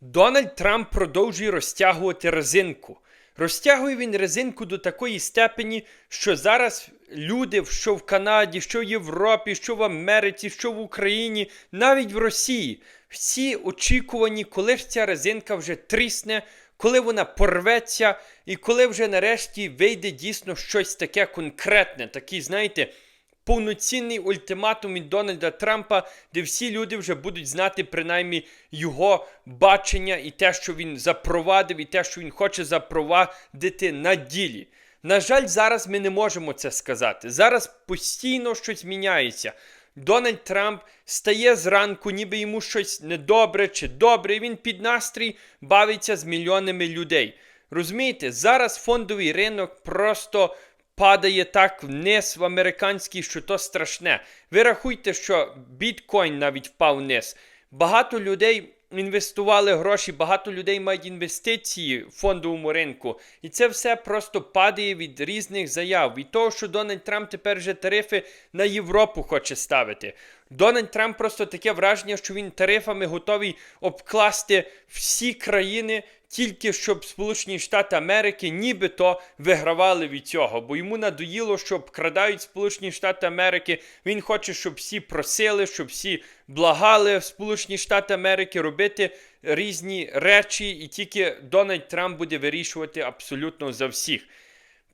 Дональд Трамп продовжує розтягувати резинку. Розтягує він резинку до такої степені, що зараз люди, що в Канаді, що в Європі, що в Америці, що в Україні, навіть в Росії, всі очікувані, коли ж ця резинка вже трісне, коли вона порветься, і коли вже нарешті вийде дійсно щось таке конкретне, такий, знаєте, повноцінний ультиматум від Дональда Трампа, де всі люди вже будуть знати принаймні його бачення і те, що він запровадив, і те, що він хоче запровадити на ділі. На жаль, зараз ми не можемо це сказати. Зараз постійно щось міняється. Дональд Трамп стає зранку, ніби йому щось недобре чи добре, і він під настрій бавиться з мільйонами людей. Розумієте, зараз фондовий ринок просто падає так вниз в американський, що то страшне. Ви рахуйте, що біткоін навіть впав вниз. Багато людей інвестували гроші, багато людей мають інвестиції в фондовому ринку. І це все просто падає від різних заяв. Від того, що Дональд Трамп тепер вже тарифи на Європу хоче ставити. Дональд Трамп просто таке враження, що він тарифами готовий обкласти всі країни, тільки щоб Сполучені Штати Америки нібито вигравали від цього. Бо йому надоїло, що обкрадають Сполучені Штати Америки. Він хоче, щоб всі просили, щоб всі благали в Сполучені Штати Америки робити різні речі, і тільки Дональд Трамп буде вирішувати абсолютно за всіх.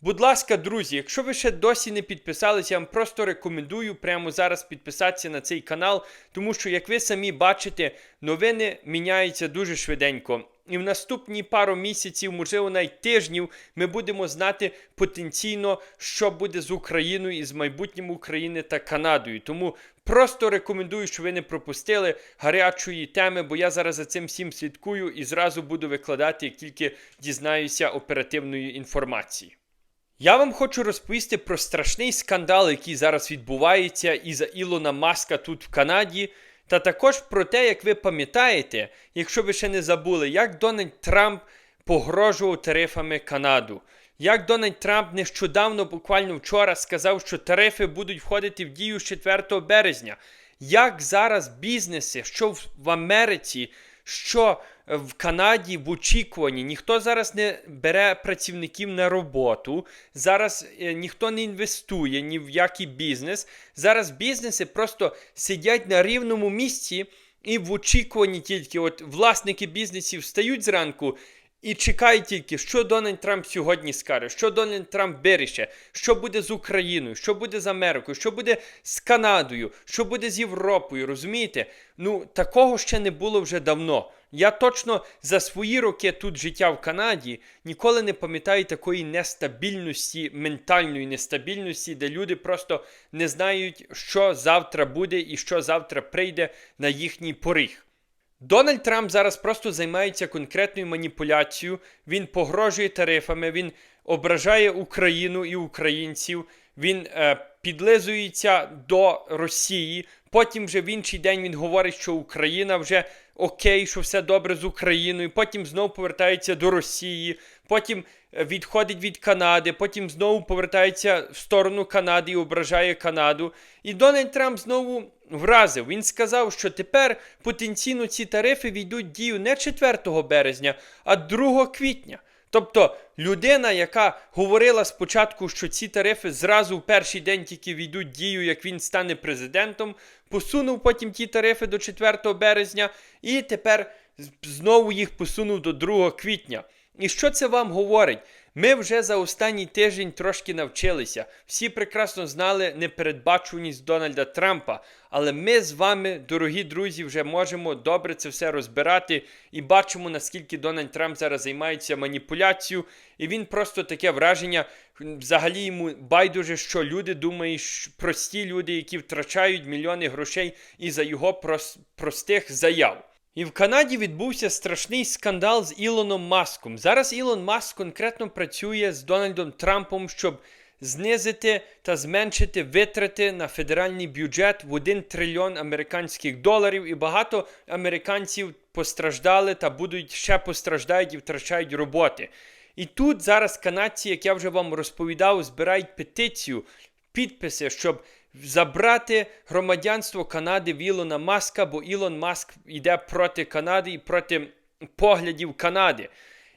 Будь ласка, друзі, якщо ви ще досі не підписалися, я вам просто рекомендую прямо зараз підписатися на цей канал, тому що, як ви самі бачите, новини міняються дуже швиденько. І в наступні пару місяців, можливо, навіть тижнів, ми будемо знати потенційно, що буде з Україною і з майбутнім України та Канадою. Тому просто рекомендую, щоб ви не пропустили гарячої теми, бо я зараз за цим всім слідкую і зразу буду викладати, як тільки дізнаюся оперативної інформації. Я вам хочу розповісти про страшний скандал, який зараз відбувається із-за Ілона Маска тут в Канаді. Та також про те, як ви пам'ятаєте, якщо ви ще не забули, як Дональд Трамп погрожував тарифами Канаду. Як Дональд Трамп нещодавно, буквально вчора, сказав, що тарифи будуть входити в дію з 4 березня. Як зараз бізнеси, що в Америці, що в Канаді в очікуванні, ніхто зараз не бере працівників на роботу, зараз е, ніхто не інвестує ні в який бізнес. Зараз бізнеси просто сидять на рівному місці і в очікуванні тільки от власники бізнесів встають зранку. І чекають тільки, що Дональд Трамп сьогодні скаже, що Дональд Трамп виріше, що буде з Україною, що буде з Америкою, що буде з Канадою, що буде з Європою. Розумієте? Ну такого ще не було вже давно. Я точно за свої роки тут життя в Канаді ніколи не пам'ятаю такої нестабільності, ментальної нестабільності, де люди просто не знають, що завтра буде і що завтра прийде на їхній поріг. Дональд Трамп зараз просто займається конкретною маніпуляцією. Він погрожує тарифами, він ображає Україну і українців, він е, підлизується до Росії. Потім вже в інший день він говорить, що Україна вже окей, що все добре з Україною. Потім знову повертається до Росії, потім е, відходить від Канади, потім знову повертається в сторону Канади і ображає Канаду. І Дональд Трамп знову вразив. Він сказав, що тепер потенційно ці тарифи війдуть в дію не 4 березня, а 2 квітня. Тобто людина, яка говорила спочатку, що ці тарифи зразу в перший день тільки війдуть дію, як він стане президентом, посунув потім ті тарифи до 4 березня і тепер знову їх посунув до 2 квітня. І що це вам говорить? Ми вже за останній тиждень трошки навчилися. Всі прекрасно знали непередбачуваність Дональда Трампа. Але ми з вами, дорогі друзі, вже можемо добре це все розбирати і бачимо, наскільки Дональд Трамп зараз займається маніпуляцією. І він просто таке враження. Взагалі йому байдуже, що люди думають, прості люди, які втрачають мільйони грошей із за його прос простих заяв. І в Канаді відбувся страшний скандал з Ілоном Маском. Зараз Ілон Маск конкретно працює з Дональдом Трампом, щоб знизити та зменшити витрати на федеральний бюджет в 1 трильйон американських доларів. І багато американців постраждали та будуть ще постраждають і втрачають роботи. І тут зараз канадці, як я вже вам розповідав, збирають петицію, підписи, щоб забрати громадянство Канади в Ілона Маска, бо Ілон Маск йде проти Канади і проти поглядів Канади.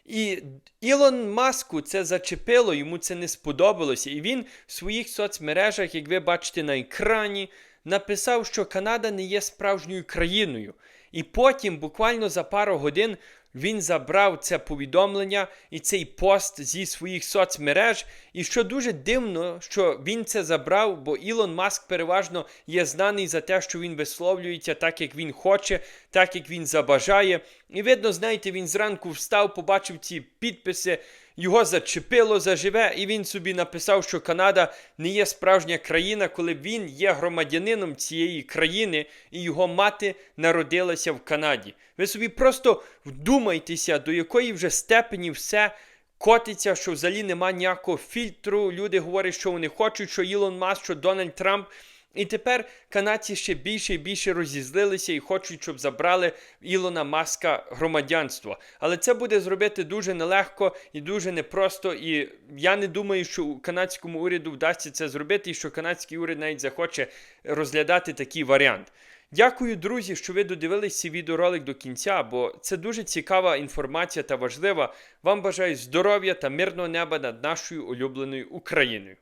І Ілон Маску це зачепило, йому це не сподобалося. І він в своїх соцмережах, як ви бачите на екрані, написав, що Канада не є справжньою країною. І потім, буквально за пару годин, він забрав це повідомлення і цей пост зі своїх соцмереж. І що дуже дивно, що він це забрав, бо Ілон Маск переважно є знаний за те, що він висловлюється так, як він хоче, так як він забажає. І видно, знаєте, він зранку встав, побачив ці підписи. Його зачепило заживе, і він собі написав, що Канада не є справжня країна, коли він є громадянином цієї країни, і його мати народилася в Канаді. Ви собі просто вдумайтеся, до якої вже степені все котиться, що взагалі нема ніякого фільтру. Люди говорять, що вони хочуть, що Ілон Маск, що Дональд Трамп. І тепер канадці ще більше і більше розізлилися і хочуть, щоб забрали Ілона Маска громадянство. Але це буде зробити дуже нелегко і дуже непросто. І я не думаю, що канадському уряду вдасться це зробити, і що канадський уряд навіть захоче розглядати такий варіант. Дякую, друзі, що ви додивились цей відеоролик до кінця, бо це дуже цікава інформація та важлива. Вам бажаю здоров'я та мирного неба над нашою улюбленою Україною.